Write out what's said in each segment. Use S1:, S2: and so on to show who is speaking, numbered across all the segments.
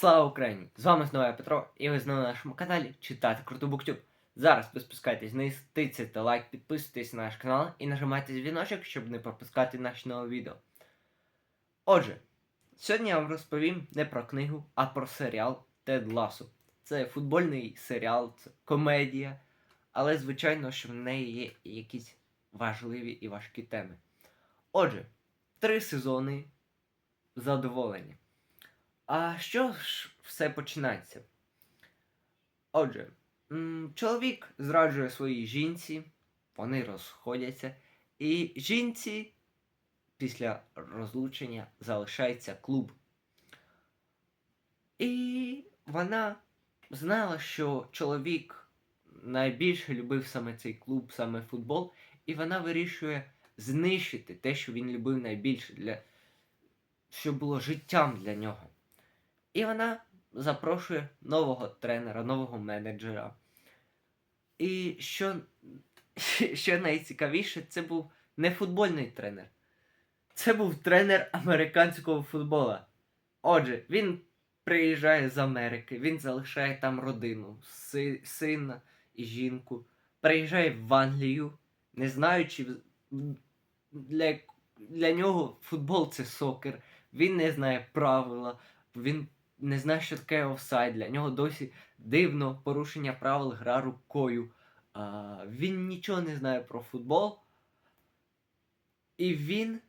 S1: Слава Україні! З вами знову я Петро, і ви знову на нашому каналі Читати Круту Буктюб. Зараз ви спускайтесь вниз, тицяйте лайк, підписуйтесь на наш канал і нажимайте дзвіночок, щоб не пропускати наші нові відео. Отже, сьогодні я вам розповім не про книгу, а про серіал Тед Ласо. Це футбольний серіал, це комедія, але звичайно, що в неї є якісь важливі і важкі теми. Отже, три сезони задоволення. А що ж все починається? Отже, чоловік зраджує своїй жінці, вони розходяться, і жінці після розлучення залишається клуб. І вона знала, що чоловік найбільше любив саме цей клуб, саме футбол, і вона вирішує знищити те, що він любив найбільше, для... що було життям для нього. І вона запрошує нового тренера, нового менеджера. І що, що найцікавіше, це був не футбольний тренер. Це був тренер американського футбола. Отже, він приїжджає з Америки, він залишає там родину, си- сина і жінку, приїжджає в Англію, не знаючи, для, для нього футбол це сокер, він не знає правила, він не знає, що таке офсайд. Для нього досі дивно порушення правил гра рукою. А, він нічого не знає про футбол. І він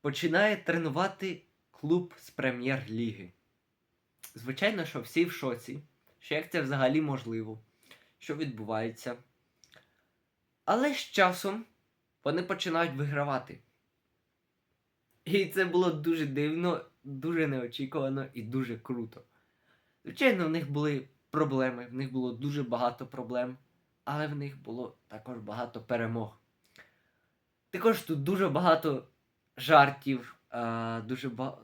S1: починає тренувати клуб з прем'єр-ліги. Звичайно, що всі в шоці, що як це взагалі можливо, що відбувається. Але з часом вони починають вигравати. І це було дуже дивно, дуже неочікувано і дуже круто. Звичайно, в них були проблеми, в них було дуже багато проблем, але в них було також багато перемог. Також тут дуже багато жартів, дуже ба...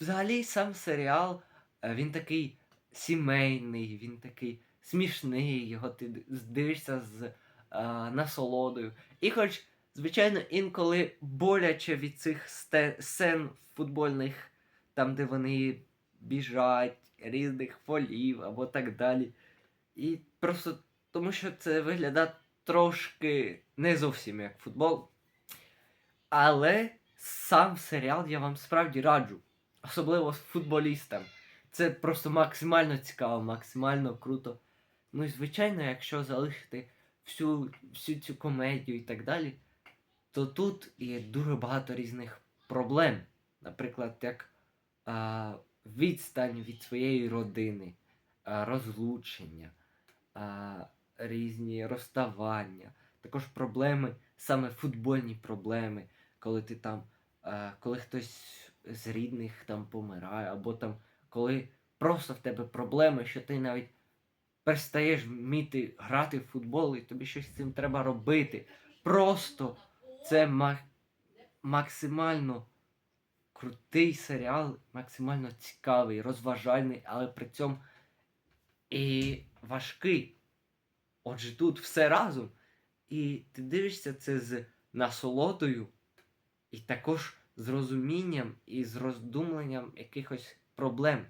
S1: Взагалі сам серіал, е, він такий сімейний, він такий смішний, його ти дивишся з насолодою. І хоч Звичайно, інколи боляче від цих сцен футбольних, там, де вони біжать, різних фолів або так далі. І просто тому що це виглядає трошки не зовсім як футбол. Але сам серіал я вам справді раджу, особливо з футболістам. Це просто максимально цікаво, максимально круто. Ну і звичайно, якщо залишити всю, всю цю комедію і так далі, то тут є дуже багато різних проблем. Наприклад, як а, відстань від своєї родини, а, розлучення, а, різні розставання, також проблеми, саме футбольні проблеми, коли ти там, а, коли хтось з рідних там помирає, або там коли просто в тебе проблеми, що ти навіть перестаєш вміти грати в футбол, і тобі щось з цим треба робити. Просто це ма- максимально крутий серіал, максимально цікавий, розважальний, але при цьому і важкий. Отже, тут все разом. І ти дивишся це з насолодою, і також з розумінням і з роздумленням якихось проблем.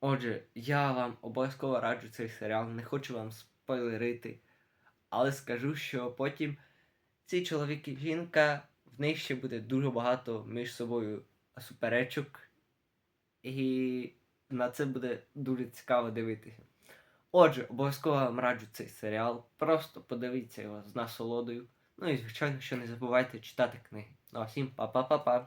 S1: Отже, я вам обов'язково раджу цей серіал, не хочу вам спойлерити, але скажу, що потім ці чоловік і жінка, в них ще буде дуже багато між собою суперечок, і на це буде дуже цікаво дивитися. Отже, обов'язково вам раджу цей серіал. Просто подивіться його з насолодою. Ну і звичайно, що не забувайте читати книги. Ну а всім па-па-па-па.